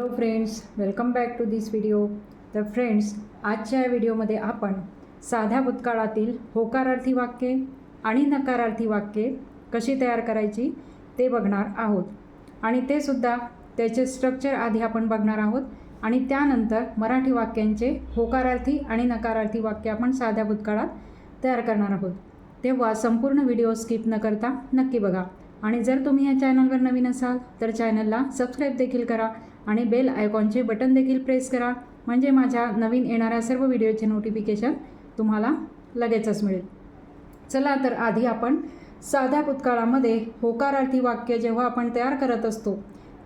Hello friends welcome back to this video तर friends आजच्या या व्हिडिओमध्ये आपण साध्या भूतकाळातील होकारार्थी वाक्ये आणि नकारार्थी वाक्ये कशी तयार करायची ते बघणार आहोत. आणि ते सुद्धा त्याचे स्ट्रक्चर आधी आपण बघणार आहोत. आणि त्यानंतर मराठी वाक्यांचे होकारार्थी आणि नकारार्थी वाक्य आपण साध्या भूतकाळात तयार करणार आहोत. तेव्हा संपूर्ण व्हिडिओ स्किप न करता नक्की बघा. आणि जर तुम्ही या चॅनलवर नवीन असाल तर चॅनलला सबस्क्राईब देखील करा. आणि बेल आयकॉनचे बटन देखील प्रेस करा. म्हणजे माझ्या नवीन येणाऱ्या सर्व व्हिडिओचे नोटिफिकेशन तुम्हाला लगेचच मिळेल. चला तर आधी आपण साध्या भूतकाळामध्ये होकारार्थी वाक्य जेव्हा आपण तयार करत असतो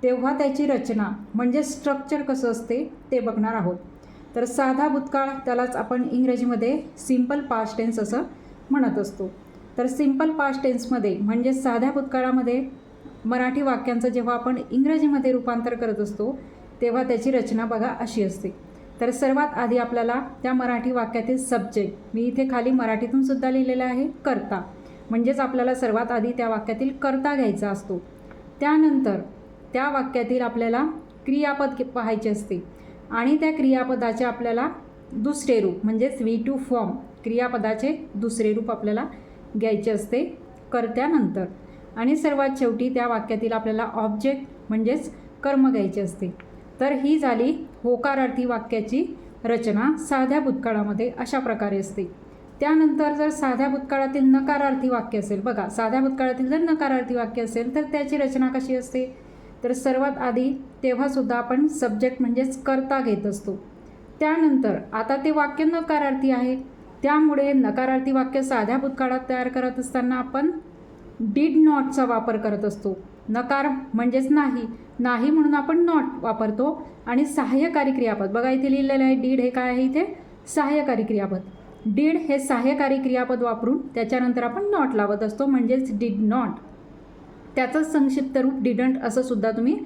तेव्हा त्याची रचना म्हणजे स्ट्रक्चर कसं असते ते बघणार आहोत. तर साधा भूतकाळ त्यालाच आपण इंग्रजीमध्ये सिंपल पास्ट टेन्स असं म्हणत असतो. तर सिंपल पास्ट टेन्समध्ये म्हणजे साध्या भूतकाळामध्ये मराठी वाक्यांचं जेव्हा आपण इंग्रजीमध्ये रूपांतर करत असतो तेव्हा त्याची रचना बघा अशी असते. तर सर्वात आधी आपल्याला त्या मराठी वाक्यातील सब्जेक्ट मी इथे खाली मराठीतून सुद्धा लिहिलेलं आहे करता. म्हणजेच आपल्याला सर्वात आधी त्या वाक्यातील करता घ्यायचा असतो. त्यानंतर त्या वाक्यातील आपल्याला क्रियापद पाहायचे असते. आणि त्या क्रियापदाचे आपल्याला दुसरे रूप म्हणजेच वी टू फॉर्म क्रियापदाचे दुसरे रूप आपल्याला घ्यायचे असते कर्त्यानंतर. आणि सर्वात शेवटी त्या वाक्यातील आपल्याला ऑब्जेक्ट म्हणजेच कर्म घ्यायचे असते. तर ही झाली होकारार्थी वाक्याची रचना साध्या भूतकाळामध्ये अशा प्रकारे असते. त्यानंतर जर साध्या भूतकाळातील नकारार्थी वाक्य असेल बघा साध्या भूतकाळातील जर नकारार्थी वाक्य असेल तर त्याची रचना कशी असते? तर सर्वात आधी तेव्हासुद्धा आपण सब्जेक्ट म्हणजेच कर्ता घेत असतो. त्यानंतर आता ते वाक्य नकारार्थी आहे. त्यामुळे नकारार्थी वाक्य साध्या भूतकाळात तयार करत असताना आपण डीड नॉटचा वापर करत असतो. नकार म्हणजेच नाही. नाही म्हणून आपण नॉट वापरतो. आणि सहाय्यकारी क्रियापद. बघा इथे लिहिलेलं आहे डीड हे काय आहे इथे? सहाय्यकारी क्रियापद. डीड हे सहाय्यकारी क्रियापद वापरून त्याच्यानंतर आपण नॉट लावत असतो. म्हणजेच डीड नॉट त्याचंच संक्षिप्त रूप डिडंट असं सुद्धा तुम्ही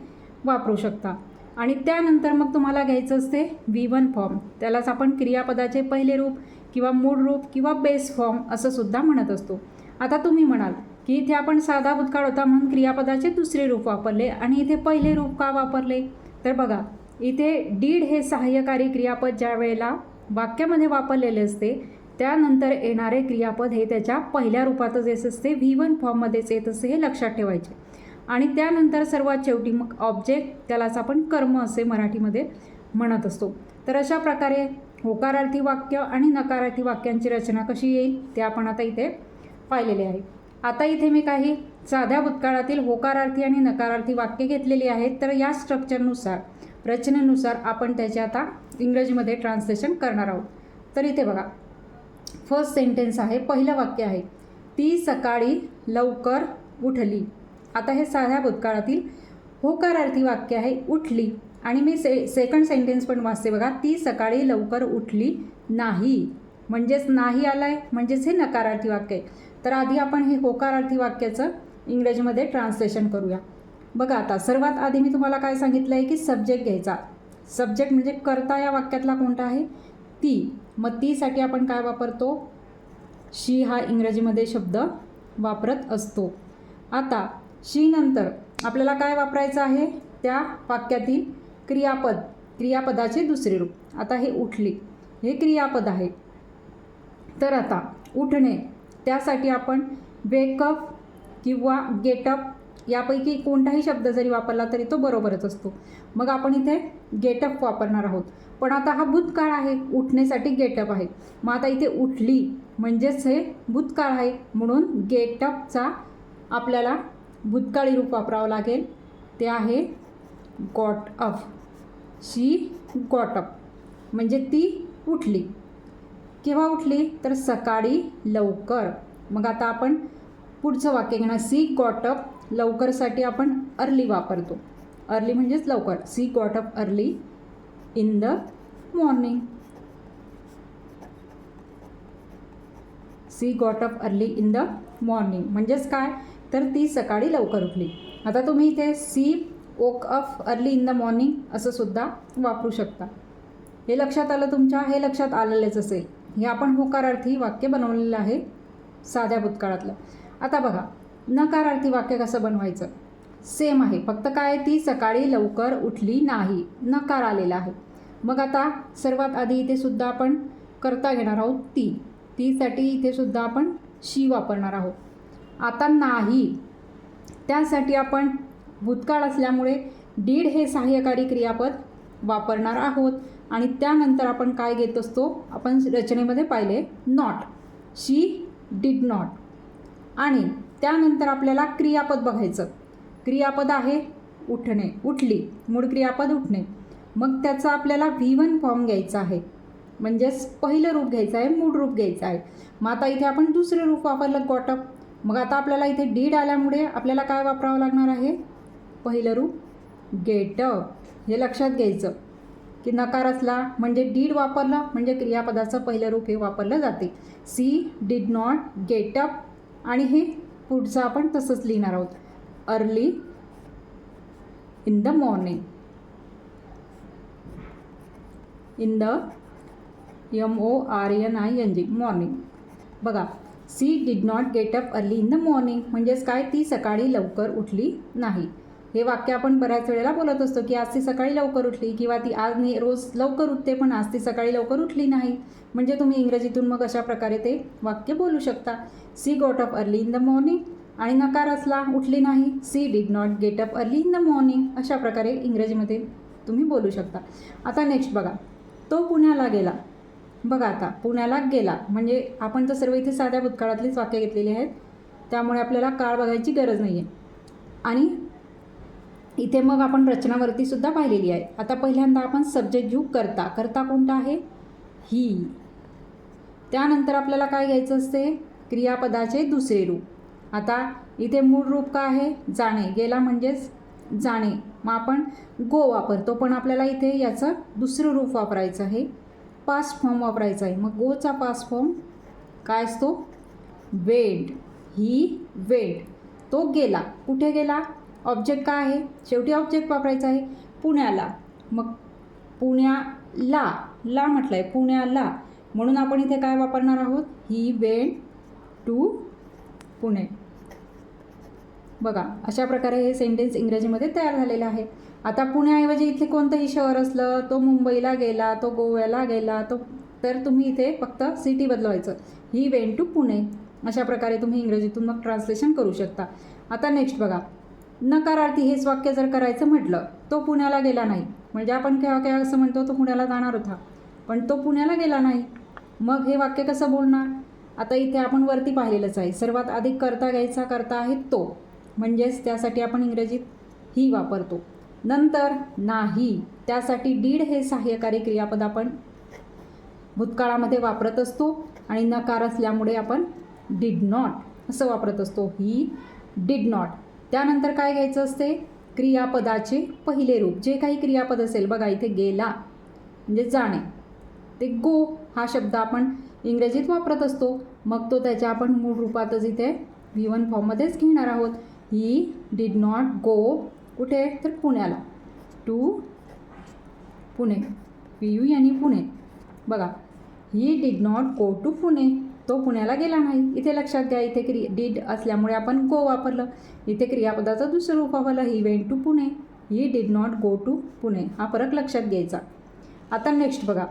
वापरू शकता. आणि त्यानंतर मग तुम्हाला घ्यायचं असते व्ही वन फॉर्म त्यालाच आपण क्रियापदाचे पहिले रूप किंवा मूळ रूप किंवा बेस फॉर्म असं सुद्धा म्हणत असतो. आता तुम्ही म्हणाल की इथे आपण साधा भूतकाळ होता म्हणून क्रियापदाचे दुसरे रूप वापरले आणि इथे पहिले रूप का वापरले? तर बघा इथे डीड हे सहाय्यकारी क्रियापद ज्या वेळेला वाक्यामध्ये वापरलेले असते त्यानंतर येणारे क्रियापद हे त्याच्या पहिल्या रूपातच येत असते व्ही वन फॉर्ममध्येच येत असते हे लक्षात ठेवायचे. आणि त्यानंतर सर्वात शेवटी मग ऑब्जेक्ट त्यालाच आपण कर्म असे मराठीमध्ये म्हणत असतो. तर अशा प्रकारे होकारार्थी वाक्य आणि नकारार्थी वाक्यांची रचना कशी येईल ते आपण आता इथे पाहिलेले आहे. आता इथे मी काही साध्या भूतकाळातील होकारार्थी आणि नकारार्थी वाक्य घेतलेली आहेत. तर या स्ट्रक्चरनुसार रचनेनुसार आपण त्याचे आता इंग्रजीमध्ये ट्रान्सलेशन करणार आहोत. तर इथे बघा. फर्स्ट सेंटेन्स आहे पहिलं वाक्य आहे. ती सकाळी लवकर उठली. आता हे साध्या भूतकाळातील होकारार्थी वाक्य आहे उठली. आणि मी से सेकंड सेंटेन्स पण वाचते बघा. ती सकाळी लवकर उठली नाही. म्हणजेच नाही आलं आहे म्हणजेच हे नकारार्थी वाक्य आहे. तर आधी आपण हे होकारार्थी वाक्याचं इंग्रजीमध्ये ट्रान्सलेशन करूया. बघा आता सर्वात आधी मी तुम्हाला काय सांगितलं आहे की सब्जेक्ट घ्यायचा. सब्जेक्ट म्हणजे करता या वाक्यातला कोणता आहे? ती. मग तीसाठी आपण काय वापरतो? शी हा इंग्रजीमध्ये शब्द वापरत असतो. आता शी नंतर आपल्याला काय वापरायचं आहे? त्या वाक्यातील क्रियापद क्रियापदाचे दुसरे रूप. आता हे उठली. हे क्रियापद आहे. तर आता उठणे. त्यासाठी आपण वेकअप किंवा गेटअप यापैकी कोणताही शब्द जरी वापरला तरी तो बरोबरच असतो. मग आपण इथे गेटअप वापरणार आहोत. पण आता हा भूतकाळ आहे उठण्यासाठी गेटअप आहे. मग आता इथे उठली म्हणजेच हे भूतकाळ आहे म्हणून गेटअपचा आपल्याला भूतकाळी रूप वापरावं लागेल. ते आहे got up she got up म्हणजे ती उठली. केव्हा उठली? तर सकाळी लवकर. मग आता आपण पुढचं वाक्य घेणार. सी गॉटअप लवकरसाठी आपण अर्ली वापरतो. अर्ली म्हणजेच लवकर. She got up early in the morning. She got up early in the morning. म्हणजेच काय? तर ती सकाळी लवकर उठली. आता तुम्ही इथे she woke up early in the morning असं सुद्धा वापरू शकता. हे लक्षात आलं तुमच्या? हे लक्षात आलेलेच असेल. हे आपण होकारार्थी वाक्य बनवलेलं आहे साध्या भूतकाळातलं. आता बघा नकारार्थी वाक्य कसं बनवायचं? सेम आहे फक्त काय? ती सकाळी लवकर उठली नाही नकार आलेला आहे. मग आता सर्वात आधी इथे सुद्धा आपण करता घेणार आहोत ती. तीसाठी इथे सुद्धा आपण शी वापरणार आहोत. आता नाही. त्यासाठी आपण भूतकाळ असल्यामुळे डीड हे सहाय्यकारी क्रियापद वापरणार आहोत. आणि त्यानंतर आपण काय घेत असतो? आपण रचनेमध्ये पाहिले नॉट शी डिड नॉट आणि त्यानंतर आपल्याला क्रियापद बघायचं. क्रियापद आहे उठणे उठली. मूळ क्रियापद उठणे. मग त्याचा आपल्याला व्ही वन फॉर्म घ्यायचा आहे. म्हणजेच पहिलं रूप घ्यायचं आहे मूळ रूप घ्यायचं आहे. मग आता इथे आपण दुसरं रूप वापरलं गॉटअप मग आता आपल्याला इथे डीड आल्यामुळे आपल्याला काय वापरावं लागणार आहे? पहिलं रूप गेटअप हे लक्षात घ्यायचं. की नकार असला म्हणजे डीड वापरलं म्हणजे क्रियापदाचं पहिलं रूप हे वापरलं जाते. सी डीड नॉट गेटअप आणि हे पुढचं आपण तसंच लिहिणार आहोत. Early in the morning. In the M O R N I N G morning. बघा she did not get up early in the morning म्हणजेच काय? ती सकाळी लवकर उठली नाही. हे वाक्य आपण बऱ्याच वेळेला बोलत असतो की आज ती सकाळी लवकर उठली किंवा ती आज नाही रोज लवकर उठते पण आज ती सकाळी लवकर उठली नाही. म्हणजे तुम्ही इंग्रजीतून मग अशा प्रकारे ते वाक्य बोलू शकता. She got up early in the morning आणि नकार असला उठली नाही. She did not get up early in the morning. अशा प्रकारे इंग्रजीमध्ये तुम्ही बोलू शकता. आता नेक्स्ट बघा. तो पुण्याला गेला. बघा आता पुण्याला गेला. म्हणजे आपण तर सर्व इथे साध्या भूतकाळातलीच वाक्य घेतलेली आहेत. त्यामुळे आपल्याला काळ बघायची गरज नाही आहे आणि इथे मग आपण रचनावरती सुद्धा पाहिलेली आहे. आता पहिल्यांदा आपण सब्जेक्ट घेऊ करता. करता कोणता आहे? ही. त्यानंतर आपल्याला काय घ्यायचं असते? क्रियापदाचे दुसरे रूप. आता इथे मूळ रूप काय आहे? जाणे. गेला म्हणजेच जाणे. मग आपण गो वापरतो पण आपल्याला इथे याचं दुसरं रूप वापरायचं आहे. पास्ट फॉर्म वापरायचा आहे. मग गोचा पास्ट फॉर्म काय असतो? वेड. ही वेड. तो गेला. कुठे गेला? ऑब्जेक्ट काय आहे? शेवटी ऑब्जेक्ट वापरायचा आहे. पुण्याला. मग पुण्याला ला म्हटलं आहे पुण्याला. म्हणून आपण इथे काय वापरणार आहोत? ही वेड टू पुणे. बघा अशा प्रकारे हे सेंटेन्स इंग्रजीमध्ये तयार झालेलं आहे. आता पुण्याऐवजी इथे कोणतंही शहर असलं तो मुंबईला गेला तो गोव्याला गेला तो तर तुम्ही इथे फक्त city बदलवायचं. He went to Pune. अशा प्रकारे तुम्ही इंग्रजीतून मग ट्रान्सलेशन करू शकता. आता नेक्स्ट बघा. नकारार्थी हेच वाक्य जर करायचं म्हटलं तो पुण्याला गेला नाही. म्हणजे आपण केव्हा केव्हा असं म्हणतो तो पुण्याला जाणार होता. पण तो पुण्याला गेला नाही. मग हे वाक्य कसं बोलणार? आता इथे आपण वरती पाहिलेलंच आहे. सर्वात अधिक करता घ्यायचा करता आहे तो. म्हणजेच त्यासाठी आपण इंग्रजीत ही वापरतो. नंतर नाही. त्यासाठी डीड हे सहाय्यकारी क्रियापद आपण भूतकाळामध्ये वापरत असतो आणि नकार असल्यामुळे आपण डीड नॉट असं वापरत असतो. ही डीड नॉट त्यानंतर काय घ्यायचं असते? क्रियापदाचे पहिले रूप. जे काही क्रियापद असेल बघा इथे गेला म्हणजे जाणे. ते गो हा शब्द आपण इंग्रजीत वापरत असतो. मग तो त्याच्या आपण मूळ रूपातच इथे व्ही वन फॉर्ममध्येच घेणार आहोत. ही डिड नॉट गो कुठे? तर पुण्याला. टू पुणे. पी यू आणि पुणे. बघा. He did not go to Pune. तो पुण्याला गेला नाही. इथे लक्षात घ्या इथे क्रि डीड असल्यामुळे आपण गो वापरलं. इथे क्रियापदाचं दुसरं रूप वापरलं he went to Pune. He did not go to Pune. हा फरक लक्षात घ्यायचा. आता नेक्स्ट बघा.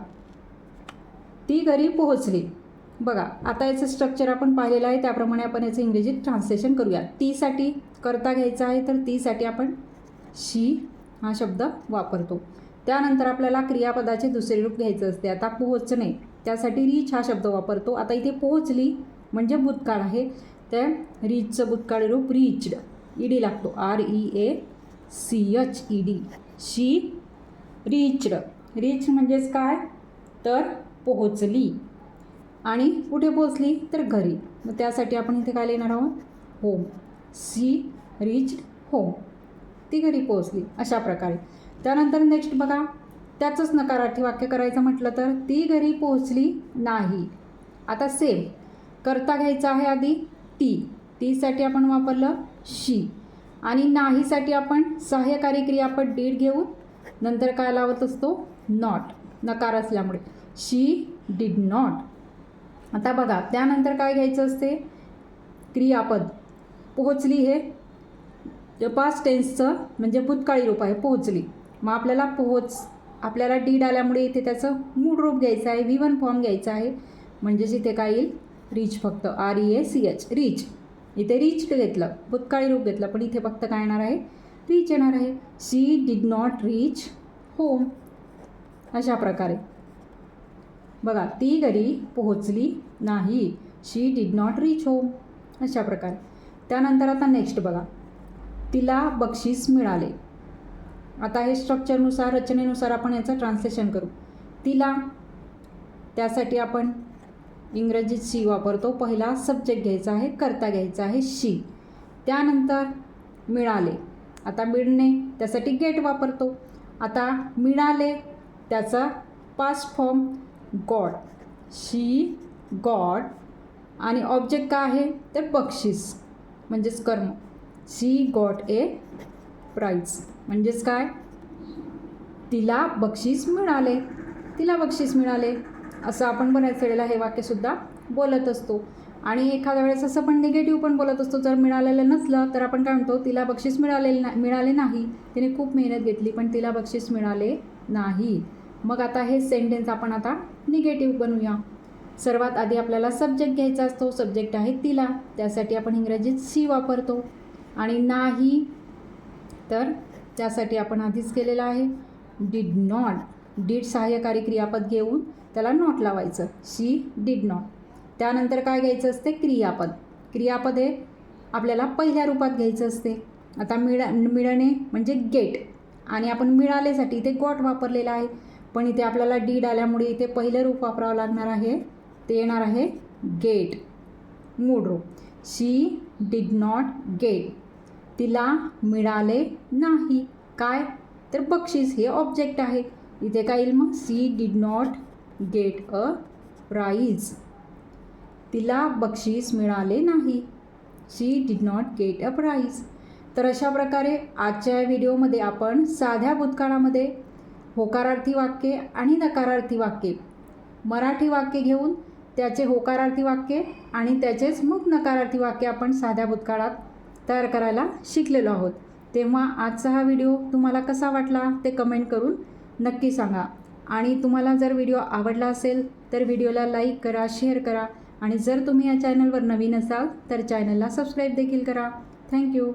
ती घरी पोहोचली. बघा आता याचं स्ट्रक्चर आपण पाहिलेलं आहे. त्याप्रमाणे आपण याचं इंग्रजीत ट्रान्सलेशन करूया. तीसाठी करता घ्यायचा आहे तर तीसाठी आपण शी हा शब्द वापरतो. त्यानंतर आपल्याला क्रियापदाचे दुसरे रूप घ्यायचं असते. आता पोहोचणे. त्यासाठी रीच हा शब्द वापरतो. आता इथे पोहोचली म्हणजे भूतकाळ आहे. त्या रीचचं भूतकाळ रूप रीच्ड ईडी लागतो. R E A C H E D. She reached reach म्हणजेच काय? तर पोहोचली. आणि कुठे पोहोचली? तर घरी. मग त्यासाठी आपण इथे काय लिहिणार आहोत? होम. She reached home. ती घरी पोहोचली. अशा प्रकारे. त्यानंतर नेक्स्ट बघा. त्याचंच नकारार्थी वाक्य करायचं म्हटलं तर ती घरी पोहोचली नाही. आता सेम करता घ्यायचा आहे आधी ती. तीसाठी आपण वापरलं शी. आणि नाहीसाठी आपण सहाय्यकारी क्रियापद डीड घेऊन नंतर काय लावत असतो? नॉट नकार असल्यामुळे. She did not. आता बघा त्यानंतर काय घ्यायचं असते? क्रियापद. पोहोचली हे पास्ट टेन्सचं म्हणजे भूतकाळी रूप आहे पोहोचली. मग आपल्याला पोहोच आपल्याला डीड आल्यामुळे इथे त्याचं मूळ रूप घ्यायचं आहे व्ही वन फॉर्म घ्यायचा आहे. म्हणजेच इथे काय येईल? रीच फक्त R E A C H reach इथे रीच घेतलं भूतकाळी रूप घेतलं पण इथे फक्त काय येणार आहे? रीच येणार आहे. She did not reach home अशा प्रकारे. बघा ती घरी पोहोचली नाही. She did not reach home अशा प्रकारे. त्यानंतर आता नेक्स्ट बघा. तिला बक्षीस मिळाले. आता हे स्ट्रक्चरनुसार रचनेनुसार आपण याचं ट्रान्सलेशन करू. तिला त्यासाठी आपण इंग्रजीत शी वापरतो. पहिला सब्जेक्ट घ्यायचा आहे कर्ता घ्यायचा आहे शी त्यानंतर मिळाले. आता मिळणे त्यासाठी गेट वापरतो. आता मिळाले त्याचा past form got she got आणि ऑब्जेक्ट काय आहे? तर बक्षीस म्हणजेच कर्म. शी गॉट ए प्राईज म्हणजेच काय? तिला बक्षीस मिळाले. तिला बक्षीस मिळाले. असं आपण बऱ्याच वेळेला हे वाक्यसुद्धा बोलत असतो. आणि एखाद्या वेळेस असं पण निगेटिव्ह पण बोलत असतो. जर मिळालेलं नसलं तर आपण काय म्हणतो? तिला बक्षीस मिळालेलं ना मिळाले नाही. तिने खूप मेहनत घेतली पण तिला बक्षीस मिळाले नाही. मग आता हे सेंटेन्स आपण आता निगेटिव्ह बनवूया. सर्वात आधी आपल्याला सब्जेक्ट घ्यायचा असतो. सब्जेक्ट आहे तिला. त्यासाठी आपण इंग्रजीत सी वापरतो. आणि नाही तर त्यासाठी आपण आधीच केलेलं आहे. डीड नॉट डीड सहाय्यकारी क्रियापद घेऊन त्याला नॉट लावायचं. शी डिड नॉट त्यानंतर काय घ्यायचं असते? क्रियापद. क्रियापद हे आपल्याला पहिल्या रूपात घ्यायचं असते. आता मिळा मिळणे म्हणजे गेट आणि आपण मिळालेसाठी इथे गॉट वापरलेला आहे. पण इथे आपल्याला डीड आल्यामुळे इथे पहिलं रूप वापरावं लागणार आहे. ते येणार आहे गेट मूळ रूप. शी डीड नॉट गेट तिला मिळाले नाही. काय? तर बक्षीस हे ऑब्जेक्ट आहे. इथे काय येईल मग? She did not get a prize तिला बक्षीस मिळाले नाही. She did not get a prize तर अशा प्रकारे आजच्या व्हिडिओमध्ये आपण साध्या भूतकाळामध्ये होकारार्थी वाक्ये आणि नकारार्थी वाक्ये मराठी वाक्य घेऊन त्याचे होकारार्थी वाक्ये आणि त्याचेच मग नकारार्थी वाक्य आपण साध्या भूतकाळात तयार करायला शिकलेलो आहोत. तेव्हा आजचा हा व्हिडिओ तुम्हाला कसा वाटला ते कमेंट करून नक्की सांगा. आणि तुम्हाला जर व्हिडिओ आवडला असेल तर व्हिडिओला लाईक करा शेअर करा. आणि जर तुम्ही या चॅनलवर नवीन असाल तर चॅनलला सबस्क्राईब देखील करा. थँक्यू.